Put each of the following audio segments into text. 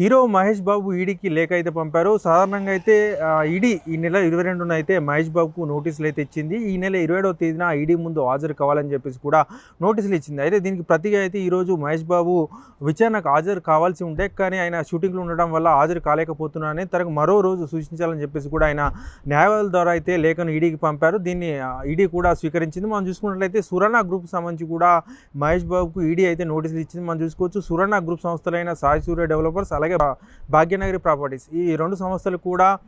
Hero Mahesh Babu ఈడీకి లేఖ అయితే పంపారు. సాధారణంగా అయితే ఈడీ ఈ నెల ఇరవై రెండున అయితే మహేష్ బాబుకు నోటీసులు అయితే ఇచ్చింది. ఈ నెల ఇరవై ఏడవ తేదీన ఈడీ ముందు హాజరు కావాలని చెప్పేసి కూడా నోటీసులు ఇచ్చింది. అయితే దీనికి ప్రతిగా అయితే ఈరోజు మహేష్ బాబు విచారణకు హాజరు కావాల్సి ఉండే కానీ ఆయన షూటింగ్లో ఉండడం వల్ల హాజరు కాలేకపోతున్నానని తనకు మరో రోజు సూచించాలని చెప్పేసి కూడా ఆయన న్యాయవాదుల ద్వారా అయితే లేఖను ఈడీకి పంపారు. దీన్ని ఈడీ కూడా స్వీకరించింది. మనం చూసుకున్నట్లయితే సురణ గ్రూప్ సంబంధించి కూడా మహేష్ బాబుకు ఈడీ అయితే నోటీసులు ఇచ్చింది. మనం చూసుకోవచ్చు సురణ గ్రూప్ సంస్థలైన సాయి సూర్య డెవలపర్స్ అలాగే భా- భాగ్యనగరి ప్రాపర్టీస్. ఈ రెండు సంస్థలు కూడా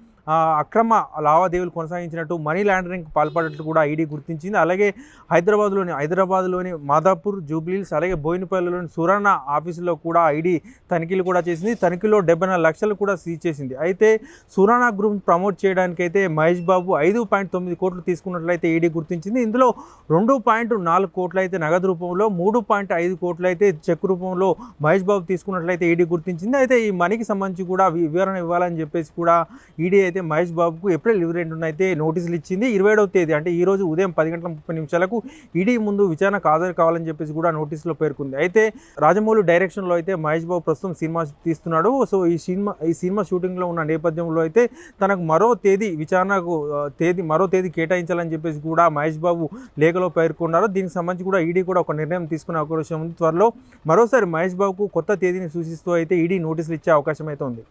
అక్రమ లావాదేవీలు కొనసాగించినట్టు మనీ లాండరింగ్ పాల్పడినట్టు కూడా ఈడీ గుర్తించింది. అలాగే హైదరాబాద్లోని హైదరాబాద్లోని మాదాపూర్ జూబ్లీస్ అలాగే బోయినపల్లిలోని సురణ ఆఫీసులో కూడా ఐడీ తనిఖీలు కూడా చేసింది. తనిఖీలో డెబ్బై నాలుగు లక్షలు కూడా సీజ్ చేసింది. అయితే సురాణ గ్రూప్ ప్రమోట్ చేయడానికైతే మహేష్ బాబు ఐదు పాయింట్ తొమ్మిది కోట్లు తీసుకున్నట్లయితే ఈడీ గుర్తించింది. ఇందులో రెండు పాయింట్ నాలుగు కోట్లు అయితే నగదు రూపంలో మూడు పాయింట్ ఐదు కోట్లు అయితే చెక్ రూపంలో మహేష్ బాబు తీసుకున్నట్లయితే ఈడీ గుర్తించింది. అయితే ఈ మనీకి సంబంధించి కూడా వివరణ ఇవ్వాలని చెప్పేసి కూడా ఈడీ అయితే మహేష్ బాబుకు ఏప్రిల్ ఇరవై రెండున అయితే నోటీసులు ఇచ్చింది. ఇరవై ఏడవ తేదీ అంటే ఈ రోజు ఉదయం పది గంటల ముప్పై నిమిషాలకు ఈడీ ముందు విచారణకు హాజరు కావాలని చెప్పేసి కూడా నోటీసులో పేర్కొంది. అయితే రాజమౌళి డైరెక్షన్లో అయితే మహేష్ బాబు ప్రస్తుతం సినిమా తీస్తున్నాడు. సో ఈ సినిమా ఈ సినిమా షూటింగ్లో ఉన్న నేపథ్యంలో అయితే తనకు మరో తేదీ విచారణకు తేదీ మరో తేదీ కేటాయించాలని చెప్పేసి కూడా మహేష్ బాబు లేఖలో పేర్కొన్నారు. దీనికి సంబంధించి కూడా ఈడీ కూడా ఒక నిర్ణయం తీసుకునే అవకాశం ఉంది. త్వరలో మరోసారి మహేష్ బాబుకు కొత్త తేదీని సూచిస్తూ అయితే ఈడీ నోటీసులు ఇచ్చే అవకాశం అయితే ఉంది.